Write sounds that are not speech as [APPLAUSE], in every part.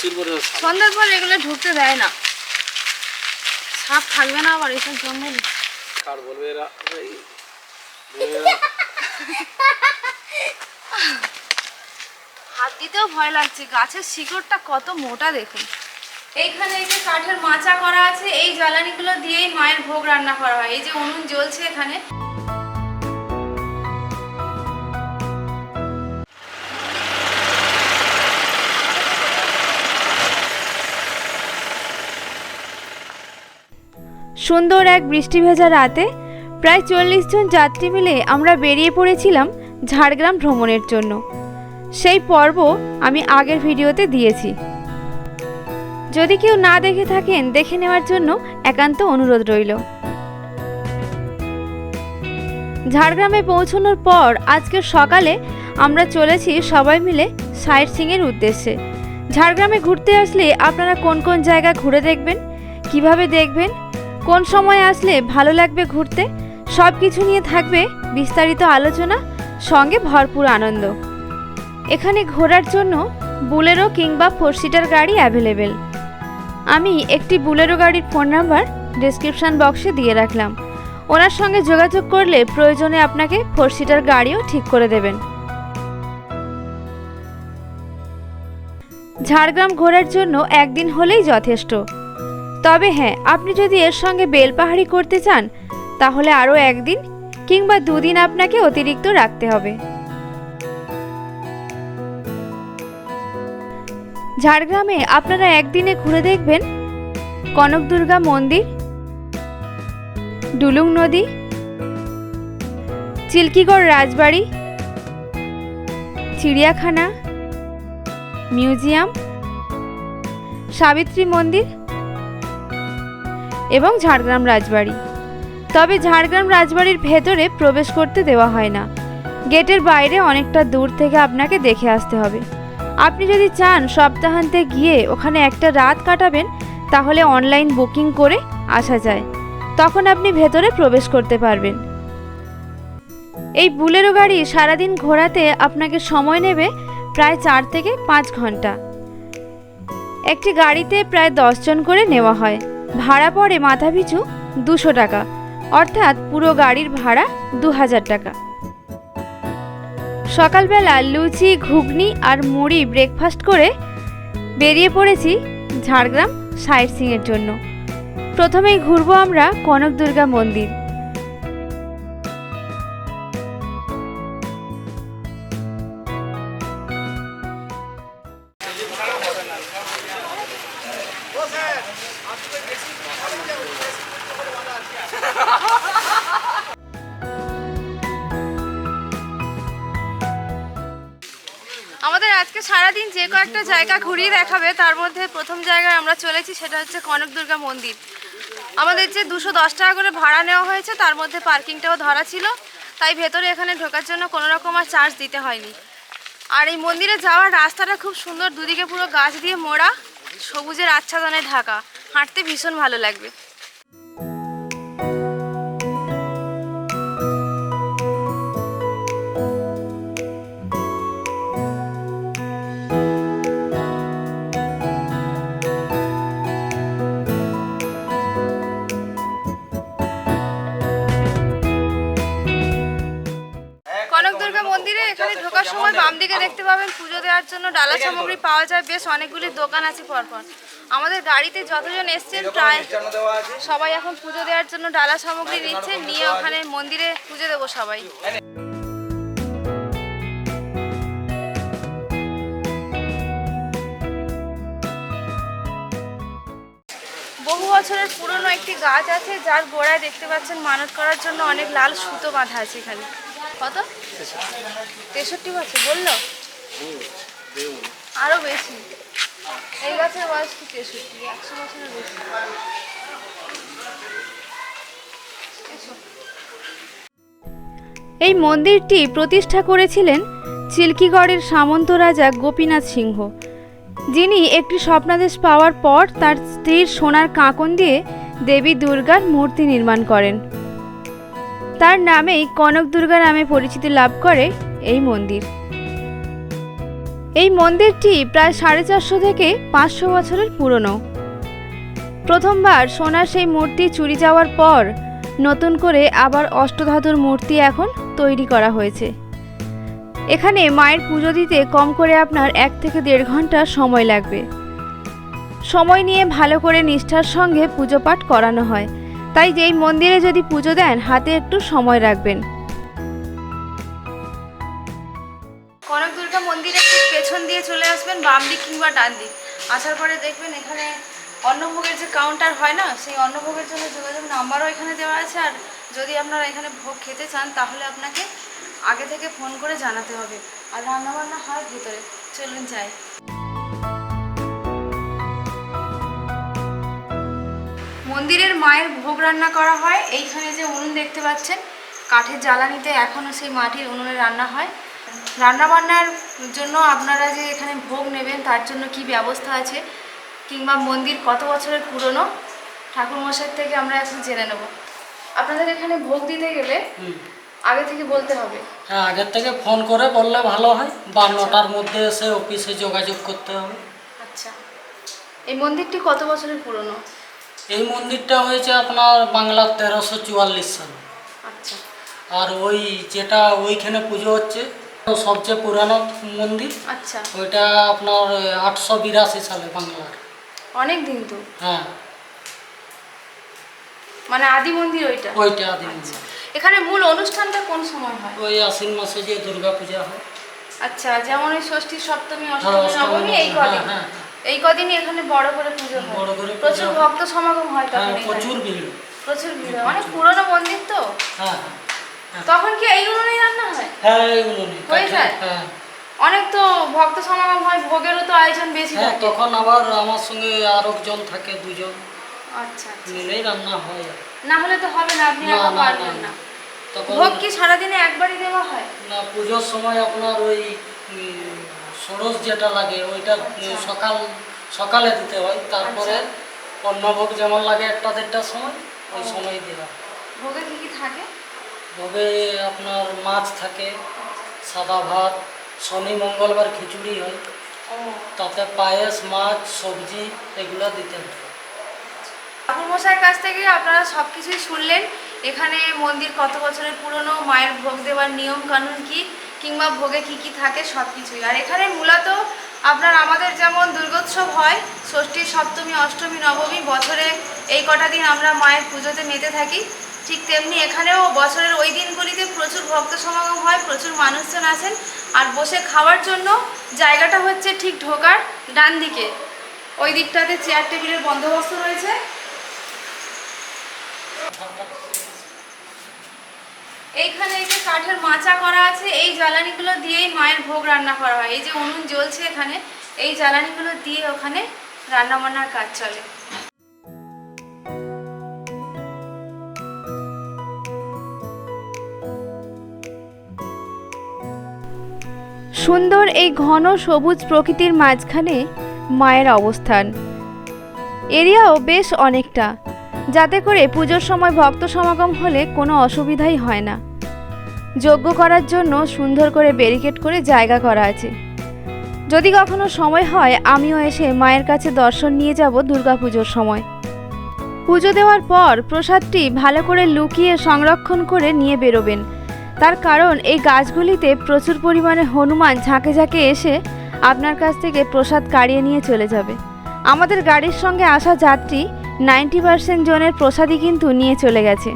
প্রচুর করে সন্ধ্যার পর এগুলো ঢুকতে দেয় না। সাপ থাকবে না আবার এসব জঙ্গলে কার বলবে এরা? এই, বলবে এরা, হাত দিতেও ভয় লাগছে গাছের শিকড়টা কত মোটা দেখুন। এইখানে এই যে কাঠের মাচা করা আছে এই জ্বালানিগুলো দিয়েই মায়ের ভোগ রান্না করা হয়। এই যে উনুন জ্বলছে এখানে। সুন্দর এক বৃষ্টি ভেজা রাতে প্রায় চল্লিশ জন যাত্রী মিলে আমরা বেরিয়ে পড়েছিলাম ঝাড়গ্রাম ভ্রমণের জন্য। সেই পর্ব আমি আগের ভিডিওতে দিয়েছি। যদি কেউ না দেখে থাকেন, দেখে নেওয়ার জন্য একান্ত অনুরোধ রইল। ঝাড়গ্রামে পৌঁছানোর পর আজকের সকালে আমরা চলেছি সবাই মিলে সাইট সিংয়ের উদ্দেশ্যে। ঝাড়গ্রামে ঘুরতে আসলে আপনারা কোন কোন জায়গা ঘুরে দেখবেন, কীভাবে দেখবেন কোন সময় আসলে ভালো লাগবে ঘুরতে? সব কিছু নিয়ে থাকবে বিস্তারিত আলোচনা, সঙ্গে ভরপুর আনন্দ। এখানে ঘোরার জন্য বুলেরো কিংবা ফোর সিটার গাড়ি অ্যাভেলেবেল। আমি একটি বুলেরো গাড়ির ফোন নাম্বার ডেসক্রিপশন বক্সে দিয়ে রাখলাম। ওনার সঙ্গে যোগাযোগ করলে প্রয়োজনে আপনাকে ফোর সিটার গাড়িও ঠিক করে দেবেন। ঝাড়গ্রাম ঘোরার জন্য একদিন হলেই যথেষ্ট। তবে হ্যাঁ আপনি যদি এর সঙ্গে বেলপাহাড়ি করতে চান, তাহলে আরও একদিন কিংবা দুদিন আপনাকে অতিরিক্ত রাখতে হবে। ঝাড়গ্রামে আপনারা একদিনে ঘুরে দেখবেন কনকদুর্গা মন্দির, ডুলুং নদী, চিল্কিগড় রাজবাড়ি, চিড়িয়াখানা, মিউজিয়াম, সাবিত্রী মন্দির এবং ঝাড়গ্রাম রাজবাড়ি। তবে ঝাড়গ্রাম রাজবাড়ির ভেতরে প্রবেশ করতে দেওয়া হয় না। গেটের বাইরে অনেকটা দূর থেকে আপনাকে দেখে আসতে হবে। আপনি যদি চান সপ্তাহান্তে গিয়ে ওখানে একটা রাত কাটাবেন, তাহলে অনলাইন বুকিং করে আসা যায়। তখন আপনি ভেতরে প্রবেশ করতে পারবেন। এই বুলেরো গাড়ি সারাদিন ঘোরাতে আপনাকে সময় নেবে প্রায় চার থেকে পাঁচ ঘণ্টা। একটি গাড়িতে প্রায় দশজন করে নেওয়া হয়। ভাড়া পড়ে মাথাপিছু দুশো টাকা। অর্থাৎ পুরো গাড়ির ভাড়া দু হাজার টাকা। সকালবেলা লুচি, ঘুগনি আর মুড়ি ব্রেকফাস্ট করে বেরিয়ে পড়েছি ঝাড়গ্রাম সাইট সিংয়ের জন্য। প্রথমেই ঘুরবো আমরা কনক দুর্গা মন্দির। আজকে সারাদিন যে কয়েকটা জায়গা ঘুরিয়ে দেখাবে, তার মধ্যে প্রথম জায়গায় আমরা চলেছি, সেটা হচ্ছে কনক দুর্গা মন্দির। আমাদের যে দুশো দশ টাকা করে ভাড়া নেওয়া হয়েছে, তার মধ্যে পার্কিংটাও ধরা ছিল। তাই ভেতরে এখানে ঢোকার জন্য কোনো রকম আর চার্জ দিতে হয়নি। আর এই মন্দিরে যাওয়ার রাস্তাটা খুব সুন্দর, দুদিকে পুরো গাছ দিয়ে মোড়া, সবুজের আচ্ছাদনে ঢাকা। হাঁটতে ভীষণ ভালো লাগবে। দেওয়ার জন্য ডালা সামগ্রী পাওয়া যায়। বেশ অনেকগুলি দোকান আছে পরপর। আমাদের গাড়িতে যতজন এসছেন প্রায় সবাই এখন পুজো দেওয়ার জন্য ডালা সামগ্রী নিচ্ছে। নিয়ে ওখানে মন্দিরে পুজো দেবো সবাই। বহু বছরের পুরনো একটি গাছ আছে যার গোড়ায় দেখতে পাচ্ছেন মানত করার জন্য অনেক লাল সুতো বাঁধা আছে এখানে। কত? তেষট্টি বছর বলল? আরও বেশি। এই গাছের বয়স কি তেষট্টি? একশো বছরের বেশি। এই মন্দিরটি প্রতিষ্ঠা করেছিলেন চিল্কিগড়ের সামন্ত রাজা গোপীনাথ সিংহ। যিনি একটি স্বপ্নাদেশ পাওয়ার পর তার স্ত্রীর সোনার কাঁকন দিয়ে দেবী দুর্গার মূর্তি নির্মাণ করেন। তার নামেই কনক দুর্গা নামে পরিচিতি লাভ করে এই মন্দির। এই মন্দিরটি প্রায় সাড়ে চারশো থেকে পাঁচশো বছরের পুরনো। প্রথমবার সোনার সেই মূর্তি চুরি যাওয়ার পর নতুন করে আবার অষ্টধাতুর মূর্তি এখন তৈরি করা হয়েছে। এখানে মায়ের পুজো দিতে কম করে আপনার এক থেকে দেড় ঘণ্টা সময় লাগবে। সময় নিয়ে ভালো করে নিষ্ঠার সঙ্গে পুজো পাঠ করানো হয়। তাই যেই মন্দিরে যদি পুজো দেন, হাতে একটু সময় রাখবেন। দিয়ে চলে আসবেন, বাম দিক কিংবা ডান দিক। আসার পরে দেখবেন এখানে অন্নভোগের যে কাউন্টার হয় না, সেই অন্নভোগের জন্য যোগাযোগ নাম্বারও এখানে দেওয়া আছে। আর যদি আপনারা এখানে ভোগ খেতে চান, তাহলে আপনাকে আগে থেকে ফোন করে জানাতে হবে। আর রান্নাবান্না হয় ভিতরে। চলুন যাই। মন্দিরের মায়ের ভোগ রান্না করা হয়। এইখানে যে উনুন দেখতে পাচ্ছেন, কাঠের জ্বালানিতে এখনও সেই মাটির উনুনে রান্না হয়। রান্না বান্নার জন্য আপনারা যে এখানে ভোগ নেবেন তার জন্য কি ব্যবস্থা আছে? কিংবা মন্দির কত বছরের পুরনো? ঠাকুরমশাই থেকে আমরা এখন জেনে নেব। আপনাদের এখানে ভোগ দিতে গেলে হুম। আগে থেকে বলতে হবে। হ্যাঁ আগের থেকে ফোন করে বললে ভালো হয়। বা নটার মধ্যে এসে অফিসে যোগাযোগ করতে হবে। আচ্ছা। এই মন্দিরটি কত বছরের পুরনো? এই মন্দিরটা হয়েছে আপনার বাংলার তেরোশো চুয়াল্লিশ সাল। আচ্ছা। আর ওই যেটা ওইখানে পুজো হচ্ছে সবচেয়ে পুরানো মন্দির আচ্ছা। ওইটা আপনার আটশো বিরাশি সালে বাংলার। অনেক দিন তো? হ্যাঁ। মানে আদি মন্দির ওইটা? ওইটা আদি আচ্ছা। মন্দির এখানে মূল অনুষ্ঠানটা কোন সময় হয়? ওই আশ্বিন মাসে যে দুর্গা পূজা হয়। আচ্ছা যেমন ওই ষষ্ঠী সপ্তমী হ্যাঁ, অষ্টমী নবমী এই হ্যাঁ, কদিন। হ্যাঁ। এই কদিনই এখানে বড় করে পুজো হয়। বড় করে প্রচুর ভক্ত সমাগম হয় হ্যাঁ তখন প্রচুর ভিড়। প্রচুর ভিড়। হয়। অনেক পুরনো মন্দির তো? হ্যাঁ। তখন কি এই উনুনেই রান্না হয়? হ্যাঁ এইগুলো নেই। হয়ে যায়? হ্যাঁ। অনেক তো ভক্ত সমাগম হয় ভোগেরও তো আয়োজন বেশি হ্যাঁ থাকে। তখন আবার আমার সঙ্গে আরেকজন থাকে দুজন। আচ্ছা আচ্ছা। মিলেই রান্না হয় না হলে তো হবে না আপনি একা পারবেন না। ভোগ কি সারাদিনে একবারই দেওয়া হয়? না পুজোর সময় আপনার ওই ষোড়শ যেটা লাগে ওইটা আচ্ছা। সকাল সকালে দিতে হয়। তারপরে অন্নভোগ যেমন লাগে একটা দেড়টার সময় ওই সময় দেওয়া হয়। ভোগে কি কি থাকে? ভোগে আপনার মাছ থাকে সাদা ভাত শনি মঙ্গলবার খিচুড়ি হয়। তাতে পায়েস মাছ সবজি এগুলো দিতে হয়। ঠাকুরমশাইয়ের কাছ থেকে আপনারা সব কিছুই শুনলেন। এখানে মন্দির কত বছরের পুরনো মায়ের ভোগ দেওয়ার নিয়ম কানুন কি কিংবা ভোগে কি কি থাকে সব কিছুই আর এখানে মূলত আপনার আমাদের যেমন দুর্গোৎসব হয় ষষ্ঠী সপ্তমী অষ্টমী নবমী বছরে এই কটা দিন আমরা মায়ের পুজোতে মেতে থাকি। ঠিক তেমনি এখানেও বছরের ওই দিনগুলিতে প্রচুর ভক্ত সমাগম হয়, প্রচুর মানুষজন আসেন। আর বসে খাওয়ার জন্য জায়গাটা হচ্ছে ঠিক ঢোকার ডান দিকে। ওই দিকটাতে চেয়ার টেবিলের বন্দোবস্ত রয়েছে। এইখানে এই যে কাঠের মাচা করা আছে, এই জ্বালানিগুলো দিয়েই মায়ের ভোগ রান্না করা হয়। এই যে উনুন জ্বলছে এখানে, এই জ্বালানিগুলো দিয়ে ওখানে রান্না বান্নার কাজ চলে। সুন্দর এই ঘন সবুজ প্রকৃতির মাঝখানে মায়ের অবস্থান। এরিয়াও বেশ অনেকটা, যাতে করে পুজোর সময় ভক্ত সমাগম হলে কোনো অসুবিধাই হয় না। যজ্ঞ করার জন্য সুন্দর করে ব্যারিকেড করে জায়গা করা আছে। যদি কখনো সময় হয়, আমিও এসে মায়ের কাছে দর্শন নিয়ে যাব দুর্গাপুজোর সময়। পুজো দেওয়ার পর প্রসাদটি ভালো করে লুকিয়ে সংরক্ষণ করে নিয়ে বেরোবেন। তার কারণ, এই গাছগুলিতে প্রচুর পরিমাণে হনুমান ঝাঁকে ঝাঁকে এসে আপনার কাছ থেকে প্রসাদ কাড়িয়ে নিয়ে চলে যাবে। আমাদের গাড়ির সঙ্গে আসা যাত্রী নাইনটি পার্সেন্ট জনের প্রসাদই কিন্তু নিয়ে চলে গেছে।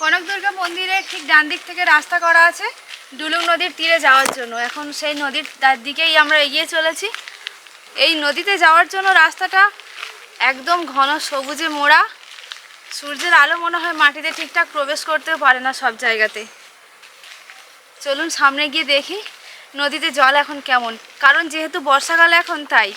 কনক দুর্গা মন্দিরের ঠিক ডান দিক থেকে রাস্তা করা আছে, ডুলুং নদীর তীরে যাওয়ার জন্য। এখন সেই নদীর তার দিকেই আমরা এগিয়ে চলেছি। এই নদীতে যাওয়ার জন্য রাস্তাটা একদম ঘন সবুজে মোড়া। সূর্যের আলো মনে হয় মাটিতে ঠিকঠাক প্রবেশ করতেও পারে না সব জায়গাতে। চলুন সামনে গিয়ে দেখি নদীতে জল এখন কেমন, কারণ যেহেতু বর্ষাকাল এখন তাই।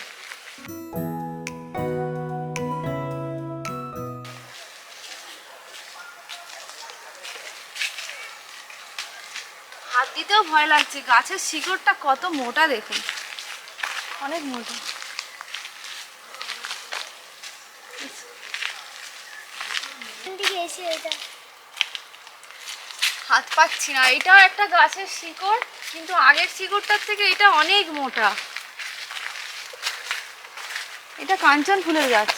হাত দিতেও ভয় লাগছে, গাছের শিকড়টা কত মোটা দেখুন। অনেক মোটা। এটা। হাত পাচ্ছি না। এটাও একটা গাছের শিকড় কিন্তু আগের শিকড়টার থেকে এটা অনেক মোটা। এটা কাঞ্চন ফুলের গাছ।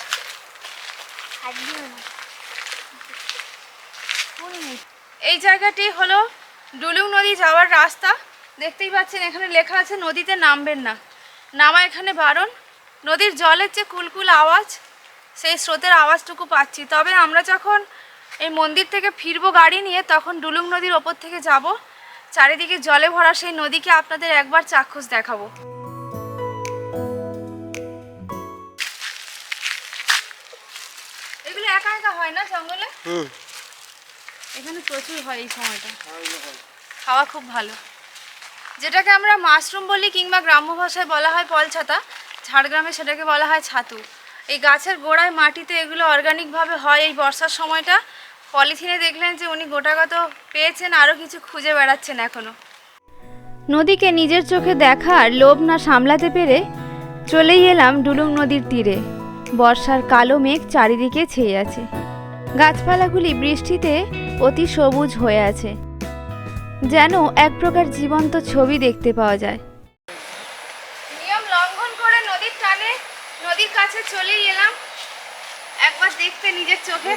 এই জায়গাটি হলো ডুলুং নদী যাওয়ার রাস্তা। দেখতেই পাচ্ছেন এখানে লেখা আছে নদীতে নামবেন না। নামা এখানে বারণ। নদীর জলের যে কুলকুল আওয়াজ সেই স্রোতের আওয়াজটুকু পাচ্ছি। তবে আমরা যখন এই মন্দির থেকে ফিরবো গাড়ি নিয়ে তখন ডুলুং নদীর ওপর থেকে যাব। চারিদিকে জলে ভরা সেই নদীকে আপনাদের একবার চাক্ষুষ দেখাবো। এগুলো একা একা হয় না জঙ্গলে? হুম। এখানে প্রচুর হয় এই সময়টা। খাওয়া খুব ভালো। যেটাকে আমরা মাশরুম বলি কিংবা গ্রাম্য ভাষায় বলা হয় পলছাতা ঝাড়গ্রামে সেটাকে বলা হয় ছাতু। এই গাছের গোড়ায় মাটিতে এগুলো অর্গানিকভাবে হয় এই বর্ষার সময়টা। পলিথিনে দেখলেন যে উনি গোটাগত পেয়েছেন, আরও কিছু খুঁজে বেড়াচ্ছেন এখনও নদীকে নিজের চোখে দেখার লোভ না সামলাতে পেরে চলেই এলাম ডুলুং নদীর তীরে। বর্ষার কালো মেঘ চারিদিকে ছেয়ে আছে। গাছপালাগুলি বৃষ্টিতে অতি সবুজ হয়ে আছে। যেন এক প্রকার জীবন্ত ছবি দেখতে পাওয়া যায় নিয়ম লঙ্ঘন করে নদীর টানে নদীর কাছে চলেই এলাম একবার দেখতে নিজের চোখে।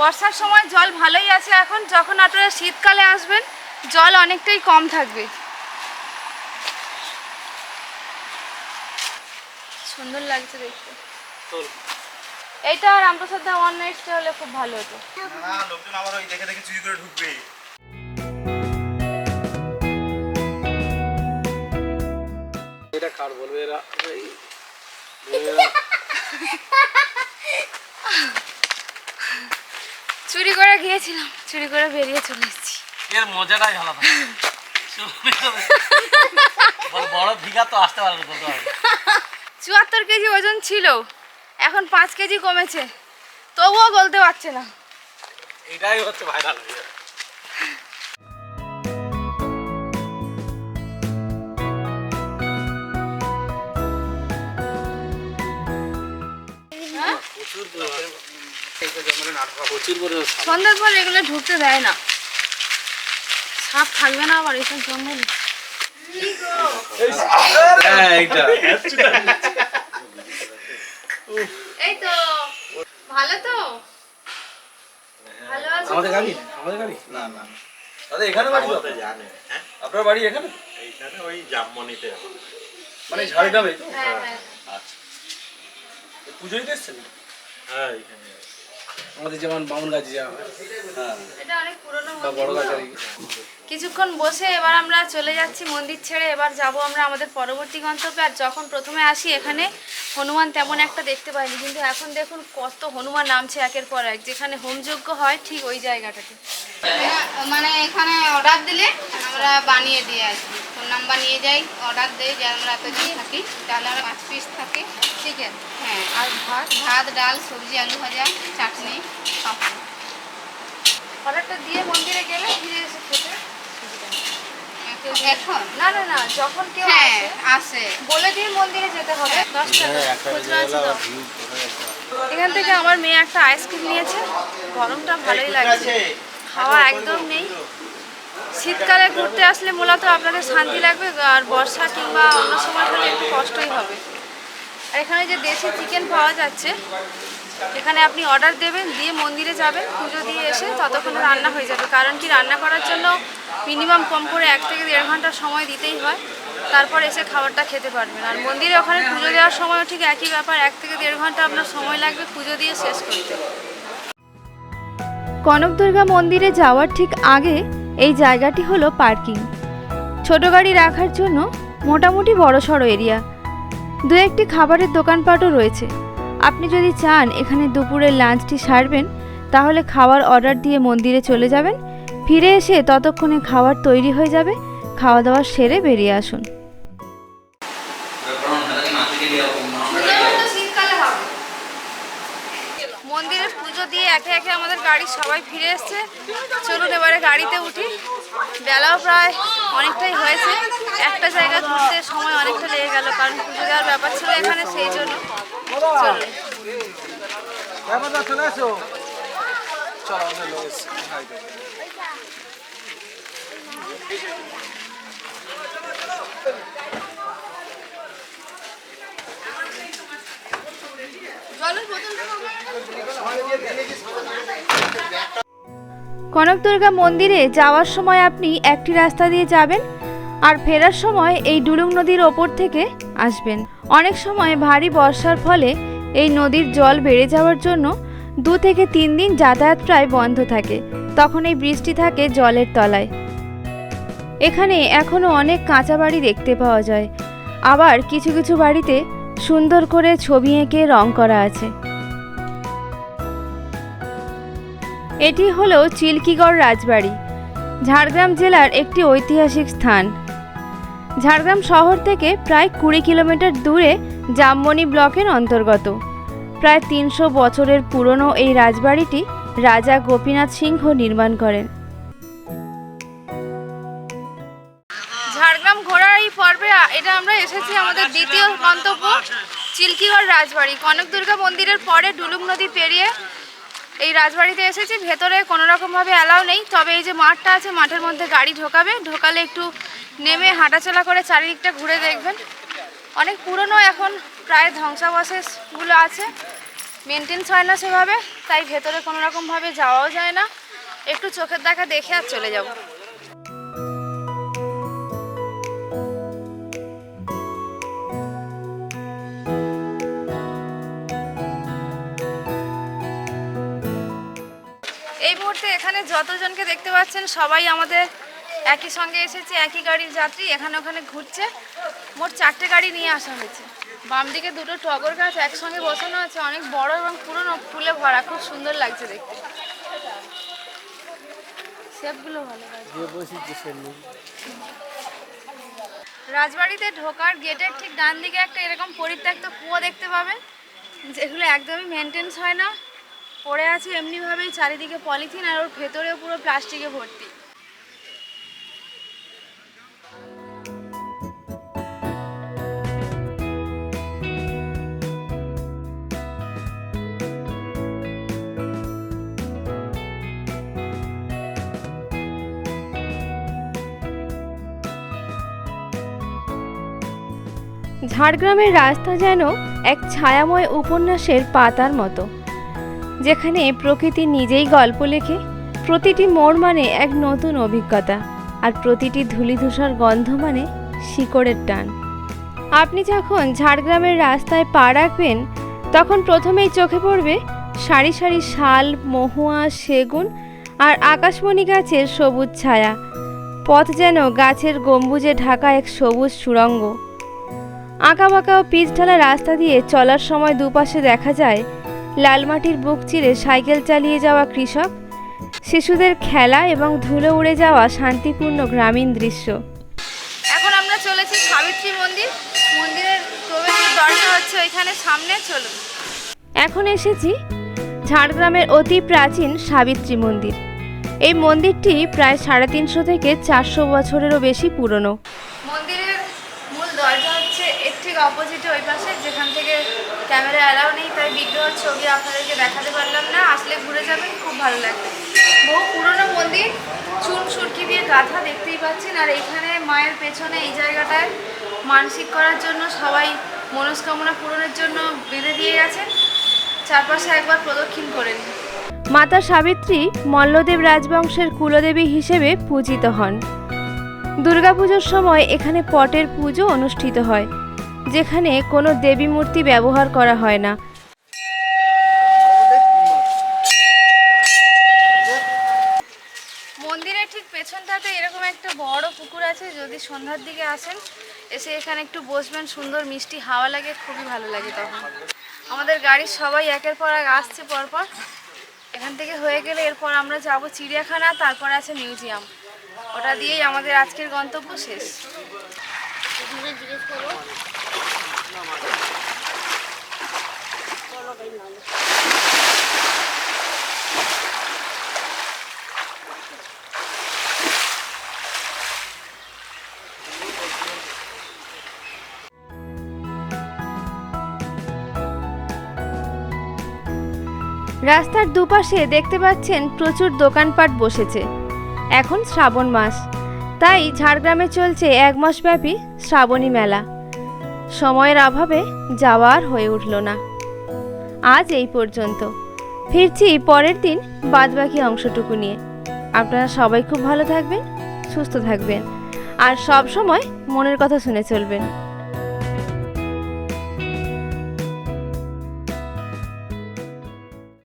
বর্ষার সময় জল ভালোই আছে এখন যখন আপনারা শীতকালে আসবেন জল অনেকটাই কম থাকবে। সুন্দর লাগছে দেখতে। এইটা আর রামপ্রসাদ দা ওয়ান নাইট স্টে হলে খুব ভালো হতো। না লোকজন আবার ওই দেখে দেখে চুরি করে ঢুকবে। এটা কার বলবে এরা? এই [LAUGHS] এরা চুরি করে গিয়েছিলাম চুরি করে বেরিয়ে চলে এসেছি। এর মজাটাই আলাদা। বড় ভিগা তো আসতে পারবে বলতে চুয়াত্তর কেজি ওজন ছিল এখন পাঁচ কেজি কমেছে তবুও বলতে পারছে না। এটাই হচ্ছে ভাইরাল প্রচুর পরিমাণে। সন্ধ্যার পর এগুলো ঢুকতে দেয় না। সাপ থাকবে না আবার এসব জঙ্গলে হ্যাঁ এইটা। এই তো ভালো তো? ভালো আছো আমাদের গাড়ি? আমাদের গাড়ি? না না। দাদা এখানে বাড়ি তো জানে। আপনার বাড়ি এখানে? এইখানে ওই জামমনিতে মানে ঝাড়গ্রামে তো? হ্যাঁ হ্যাঁ। পুজো দিতে এসছেন হ্যাঁ আমাদের যেমন বামুন গাছ যাওয়া হয়। হ্যাঁ এটা অনেক পুরনো বড় গাছ আর কি। কিছুক্ষণ বসে এবার আমরা চলে যাচ্ছি মন্দির ছেড়ে। এবার যাব আমরা আমাদের পরবর্তী গন্তব্যে। আর যখন প্রথমে আসি এখানে হনুমান তেমন একটা দেখতে পাইনি। কিন্তু এখন দেখুন কত হনুমান নামছে একের পর এক। যেখানে হোমযজ্ঞ হয় ঠিক ওই জায়গাটাতে। মানে এখানে অর্ডার দিলে আমরা বানিয়ে দিয়ে আসি। ফোন নাম্বার নিয়ে যাই অর্ডার দেই যে আমরা এতদিন থাকি তাহলে আমরা পাঁচ পিস থাকে। ঠিক আছে? হ্যাঁ আর ভাত ভাত ডাল সবজি আলু ভাজা চাটনি পাঁপড় অর্ডারটা দিয়ে মন্দিরে গেলে ফিরে এসে খেতে। এখন? না না না যখন কেউ হ্যাঁ আসে আসে। বলে দিয়ে মন্দিরে যেতে হবে। দশ টাকা খুচরো আছে এখান থেকে আমার মেয়ে একটা আইসক্রিম নিয়েছে। গরমটা ভালোই লাগছে। হাওয়া একদম নেই। শীতকালে ঘুরতে আসলে মূলত আপনাদের শান্তি লাগবে আর বর্ষা কিংবা অন্য সময় হলে একটু কষ্টই হবে। আর এখানে যে দেশি চিকেন পাওয়া যাচ্ছে এখানে আপনি অর্ডার দেবেন, দিয়ে মন্দিরে যাবেন, পুজো দিয়ে এসে ততক্ষণে রান্না হয়ে যাবে। কারণ কি, রান্না করার জন্য মিনিমাম কম করে এক থেকে দেড় ঘণ্টা সময় দিতেই হয়। তারপর এসে খাবারটা খেতে পারবেন। আর মন্দিরে ওখানে পুজো দেওয়ার সময়ও ঠিক একই ব্যাপার, এক থেকে দেড় ঘণ্টা আপনার সময় লাগবে পুজো দিয়ে শেষ করতে। কনকদুর্গা মন্দিরে যাওয়ার ঠিক আগে এই জায়গাটি হলো পার্কিং। ছোট গাড়ি রাখার জন্য মোটামুটি বড়সড় এরিয়া। দু একটি খাবারের দোকানপাটও রয়েছে। আপনি যদি চান এখানে দুপুরের লাঞ্চটি সারবেন, তাহলে খাওয়ার অর্ডার দিয়ে মন্দিরে চলে যাবেন। ফিরে এসে ততক্ষণে খাবার তৈরি হয়ে যাবে। খাওয়া দাওয়া সেরে বেরিয়ে আসুন। মন্দিরে পুজো দিয়ে একে একে আমাদের গাড়ি সবাই ফিরে এসছে। চলুন এবারে গাড়িতে উঠি। বেলাও প্রায় অনেকটাই হয়েছে। একটা জায়গা ঘুরতে সময় অনেকটা লেগে গেল, কারণ পুজো দেওয়ার ব্যাপার ছিল এখানে সেই জন্য। চলে। আসো চলো আমাদের লোক এসছে হাই দেখো। জলের বোতল কনকদুর্গা মন্দিরে যাওয়ার সময় আপনি একটি রাস্তা দিয়ে যাবেন আর ফেরার সময় এই ডুলুং নদীর ওপর থেকে আসবেন। অনেক সময় ভারী বর্ষার ফলে এই নদীর জল বেড়ে যাওয়ার জন্য দু থেকে তিন দিন যাতায়াত প্রায় বন্ধ থাকে। তখন এই বৃষ্টি থাকে জলের তলায়। এখানে এখনও অনেক কাঁচা বাড়ি দেখতে পাওয়া যায়। আবার কিছু কিছু বাড়িতে সুন্দর করে ছবি এঁকে রং করা আছে। এটি হলো চিল্কিগড় রাজবাড়ি, ঝাড়গ্রাম জেলার একটি ঐতিহাসিক স্থান। ঝাড়গ্রাম শহর থেকে প্রায় কুড়ি কিলোমিটার দূরে জামমণি ব্লকের অন্তর্গত। প্রায় তিনশো বছরের পুরনো এই রাজবাড়িটি রাজা গোপীনাথ সিংহ নির্মাণ করেন। ঝাড়গ্রাম ঘোরার এই পর্বে এটা আমরা এসেছি আমাদের দ্বিতীয় গন্তব্য চিল্কিগড় রাজবাড়ি। কনক দুর্গা মন্দিরের পরে ডুলুম নদী পেরিয়ে এই রাজবাড়িতে এসেছি, ভেতরে কোনো রকমভাবে অ্যালাউ নেই, তবে এই যে মাঠটা আছে, মাঠের মধ্যে গাড়ি ঢোকাবে, ঢোকালে একটু নেমে হাঁটাচলা করে চারিদিকটা ঘুরে দেখবেন। অনেক পুরনো এখন প্রায় ধ্বংসাবশেষগুলো আছে মেনটেন্স হয় না সেভাবে, তাই ভেতরে কোনোরকমভাবে যাওয়াও যায় না, একটু চোখের দেখা দেখে আর চলে যাব। এখানে যতজনকে দেখতে পাচ্ছেন সবাই আমাদের একই সঙ্গে এসেছে একই গাড়ির যাত্রী। এখানে ওখানে ঘুরছে। মোট চারটে গাড়ি নিয়ে আসা হয়েছে। বাম দিকে দুটো টগর গাছ একসঙ্গে বসানো আছে। অনেক বড় এবং পুরনো। ফুলে ভরা। খুব সুন্দর লাগছে দেখতে। শেপগুলো ভালো রাজবাড়িতে ঢোকার গেটের ঠিক ডান দিকে একটা এরকম পরিত্যক্ত কুয়ো দেখতে পাবেন যেগুলো একদমই মেনটেন্স হয় না। পড়ে আছে এমনিভাবেই চারিদিকে পলিথিন আর ওর ভেতরেও পুরো প্লাস্টিকে ভর্তি। ঝাড়গ্রামের রাস্তা যেন এক ছায়াময় উপন্যাসের পাতার মতো। যেখানে প্রকৃতি নিজেই গল্প লেখে, প্রতিটি মোড় মানে এক নতুন অভিজ্ঞতা, আর প্রতিটি ধূলিধূসর গন্ধ মানে শিকড়ের টান। আপনি যখন ঝাড়গ্রামের রাস্তায় পা রাখবেন, তখন প্রথমেই চোখে পড়বে সারি সারি শাল, মহুয়া, সেগুন, আর আকাশমণি গাছের সবুজ ছায়া। পথ যেন গাছের গম্বুজে ঢাকা এক সবুজ সুড়ঙ্গ। আঁকাবাঁকা ও পিচ ঢালা রাস্তা দিয়ে চলার সময় দুপাশে দেখা যায় লালমাটির বুক চিরে সাইকেল চালিয়ে যাওয়া কৃষক শিশুদের খেলা এবং ধুলো উড়ে যাওয়া শান্তিপূর্ণ গ্রামীণ দৃশ্য। এখন আমরা চলেছি সাবিত্রী মন্দির। মন্দিরের প্রবেশের দরজা হচ্ছে ওইখানে সামনে চলুন। এখন এসেছি ঝাড়গ্রামের অতি প্রাচীন সাবিত্রী মন্দির। এই মন্দিরটি প্রায় সাড়ে তিনশো থেকে চারশো বছরেরও বেশি পুরনো। মন্দিরের মূল দরজা হচ্ছে এর ঠিক অপোজিটে ওই পাশে যেখান থেকে ক্যামেরা অ্যালাউ নেই, তাই বিগ্রহ ছবি আপনাদেরকে দেখাতে পারলাম না। আসলে ঘুরে যাবেন, খুব ভালো লাগবে। বহু পুরনো মন্দির, চুন সুরকি দিয়ে গাঁথা দেখতেই পাচ্ছেন, আর এখানে মায়ের পেছনে এই জায়গাটায় মানসিক করার জন্য সবাই মনস্কামনা পূরণের জন্য বেঁধে দিয়ে গেছেন। চারপাশে একবার প্রদক্ষিণ করেন মাতা সাবিত্রী মল্লদেব রাজবংশের কুলদেবী হিসেবে পূজিত হন। দুর্গাপুজোর সময় এখানে পটের পুজো অনুষ্ঠিত হয়। যেখানে কোনো দেবী মূর্তি ব্যবহার করা হয় না। মন্দিরের ঠিক পেছনটাতে এরকম একটা বড় পুকুর আছে, যদি সন্ধ্যার দিকে আসেন, এসে এখানে একটু বসবেন, সুন্দর মিষ্টি হাওয়া লাগে, খুবই ভালো লাগে তখন। আমাদের গাড়ির সবাই একের পর এক আসছে পরপর। এখান থেকে হয়ে গেলে এরপর আমরা যাব চিড়িয়াখানা, তারপর আছে মিউজিয়াম। ওটা দিয়েই আমাদের আজকের গন্তব্য শেষ। রাস্তার দুপাশে দেখতে পাচ্ছেন প্রচুর দোকানপাট বসেছে। এখন শ্রাবণ মাস। তাই ঝাড়গ্রামে চলছে এক মাসব্যাপী শ্রাবণী মেলা। সময়ের অভাবে যাওয়ার হয়ে উঠল না। আজ এই পর্যন্ত। ফিরছি পরের দিন বাদবাকি অংশটুকু নিয়ে। আপনারা সবাই খুব ভালো থাকবেন, সুস্থ থাকবেন, আর সব সময় মনের কথা শুনে চলবেন।